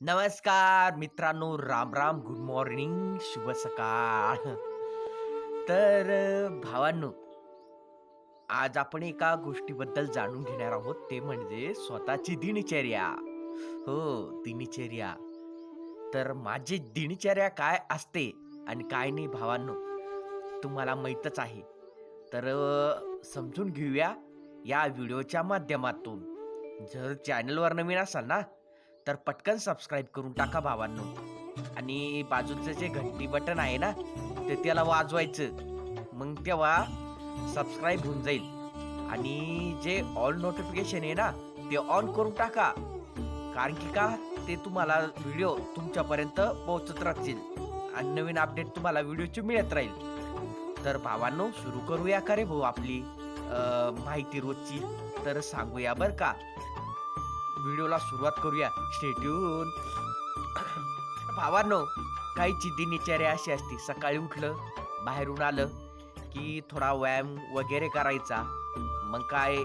नमस्कार मित्रांनो Ram Ram good morning शुभ सकाळ. तर भावांनो आज आपण एका गोष्टीबद्दल जाणून घेणार आहोत. ते म्हणजे स्वतःची दिनचर्या. हो दिनचर्या. तर माझी दिनचर्या काय असते आणि काय नाही भावांनो तुम्हाला माहीतच आहे. तर समजून घेऊया या व्हिडिओच्या माध्यमातून. जर चॅनलवर नवीन असाल ना तर पटकन सबस्क्राईब करून टाका भावांनो. आणि बाजूचं जे घंटी बटन आहे ना ते त्याला वाजवायचं. मग तेव्हा सबस्क्राईब होऊन जाईल. आणि जे ऑल नोटिफिकेशन आहे ना ते ऑन करून टाका. कारण की का ते तुम्हाला व्हिडिओ तुमच्यापर्यंत पोहोचत राहतील. आणि नवीन अपडेट तुम्हाला व्हिडिओची मिळत राहील. तर भावांनो सुरू करूया का रे भाऊ आपली माहिती रोजची. तर सांगूया बरं का. व्हिडिओला सुरुवात करूया. स्टेट्यून भावांनो काहीची दिनचर्या अशी असते. सकाळी उठलं बाहेरून आलं की थोडा व्यायाम वगैरे करायचा. मग काय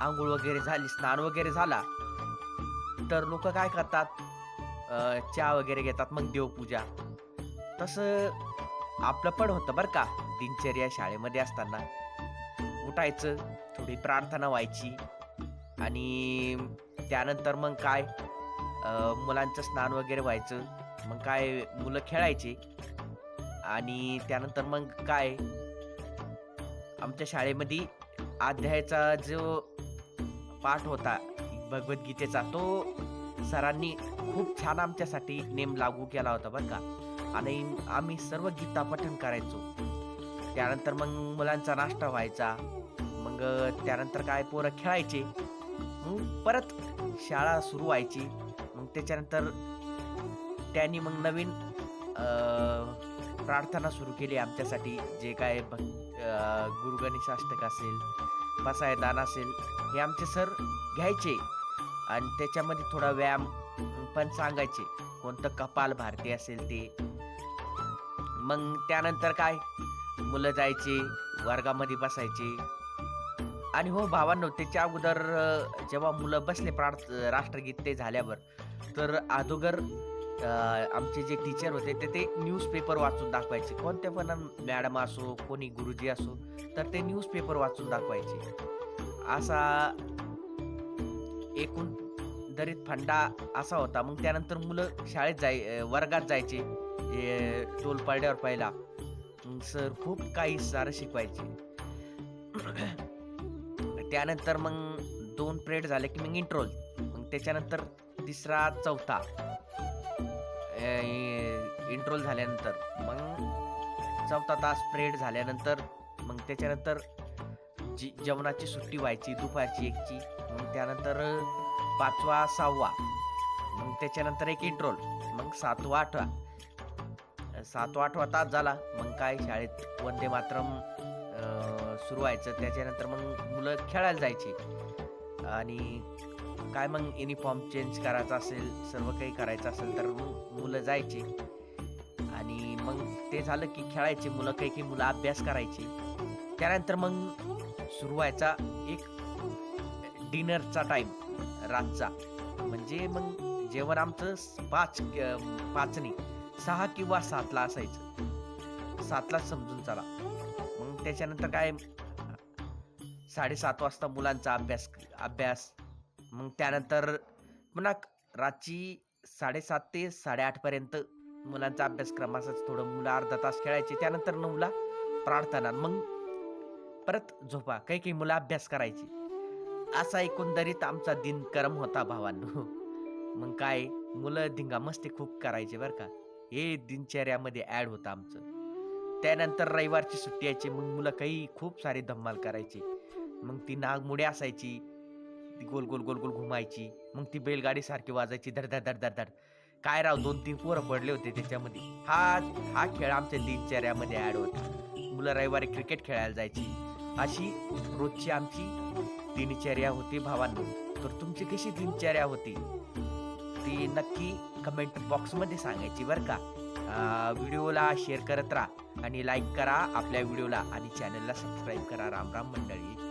आंघोळ वगैरे झाली स्नान वगैरे झाला. तर लोक काय करतात? चहा वगैरे घेतात मग देवपूजा. तसं आपलं पण होतं बरं का दिनचर्या शाळेमध्ये असताना. उठायचं थोडी प्रार्थना व्हायची. आणि त्यानंतर मग काय? मुलांचं स्नान वगैरे व्हायचं. मग काय मुलं खेळायचे. आणि त्यानंतर मग काय? आमच्या शाळेमध्ये अध्यायाचा जो पाठ होता भगवद्गीतेचा तो सरांनी खूप छान आमच्यासाठी नेम लागू केला होता बरं का. आणि आम्ही सर्व गीता पठण करायचो. त्यानंतर मग मुलांचा नाश्ता व्हायचा. मग त्यानंतर काय पोरं खेळायचे. मग परत शाळा सुरू व्हायची. मग त्याच्यानंतर त्यांनी मग नवीन प्रार्थना सुरू केली आमच्यासाठी. जे काय भक गुरुगणेश अष्टक असेल पसायदान असेल हे आमचे सर घ्यायचे. आणि त्याच्यामध्ये थोडा व्यायाम पण सांगायचे. कोणतं कपाल भारती असेल ते. मग त्यानंतर काय? मुलं जायचे वर्गामध्ये बसायचे. आणि हो भावांनो त्याच्या अगोदर जेव्हा मुलं बसले प्रार्थ राष्ट्रगीत ते झाल्यावर तर अगोदर आमचे जे टीचर होते ते ते न्यूजपेपर वाचून दाखवायचे. कोणते पण मॅडम असो कोणी गुरुजी असो तर ते न्यूजपेपर वाचून दाखवायचे. असा एकूण दरीत फंडा असा होता. मग त्यानंतर मुलं शाळेत जाय वर्गात जायचे टोल पडल्यावर पहिला सर खूप काही सारं शिकवायचे. त्यानंतर मग दोन प्रेड झाले की मग इंट्रोल. मग त्याच्यानंतर तिसरा चौथा. इंट्रोल झाल्यानंतर. मग चौथा तास प्रेड झाल्यानंतर मग त्याच्यानंतर जी जेवणाची सुट्टी व्हायची दुपारची एकची मग त्यानंतर पाचवा सहावा. मग त्याच्यानंतर एक इंट्रोल. मग सातवा आठवा. सातवा आठवा तास झाला. मग काय शाळेत वंदे मातरम सुरू व्हायचं. त्याच्यानंतर मग मुलं खेळायला जायची. आणि काय मग युनिफॉर्म चेंज करायचा असेल सर्व काही करायचं असेल तर मग मुलं जायची. आणि मग ते झालं की खेळायचे मुलं काही काही मुलं अभ्यास करायची. त्यानंतर मग सुरू व्हायचा एक डिनरचा टाईम रातचा. म्हणजे मग जेवण आमचं पाच पाचणी सहा किंवा सातला असायचं. सातलाच समजून चला. मग त्याच्यानंतर काय? साडेसात वाजता मुलांचा अभ्यास अभ्यास. मग त्यानंतर पुन्हा रातची साडेसात ते साडेआठपर्यंत मुलांचा अभ्यासक्रम असाच. थोडं मुलं अर्धा तास खेळायचे. त्यानंतर नऊला प्रार्थना. मग परत झोपा. काही काही मुलं अभ्यास करायची. असा एकंदरीत आमचा दिनक्रम होता भावांनो. मग काय? मुलं धिंगा मस्ती खूप करायचे बरं का. हे दिनचर्यामध्ये ॲड होतं आमचं. त्यानंतर रविवारची सुट्टी यायची. मग मुलं काही खूप सारे धम्माल करायची. मग ती नागमुडे असायची. ती गोल गोल गोल गोल घुमायची. मग ती बैलगाडी सारखी वाजायची. धड धड धड धड धड. काय राव दोन तीन पोरं पडले होते त्याच्यामध्ये. हा हा खेळ आमच्या दिनचर्यामध्ये ऍड होता. मुलं रविवारी क्रिकेट खेळायला जायची. अशी रोजची आमची दिनचर्या होती भावांनो. तर तुमची कशी दिनचर्या होती? ती नक्की कमेंट बॉक्समध्ये सांगायची बरं का. व्हिडिओला शेअर करत राहा आणि लाईक करा. आपल्या व्हिडिओला आणि चॅनलला सबस्क्राईब करा. राम राम मंडळी.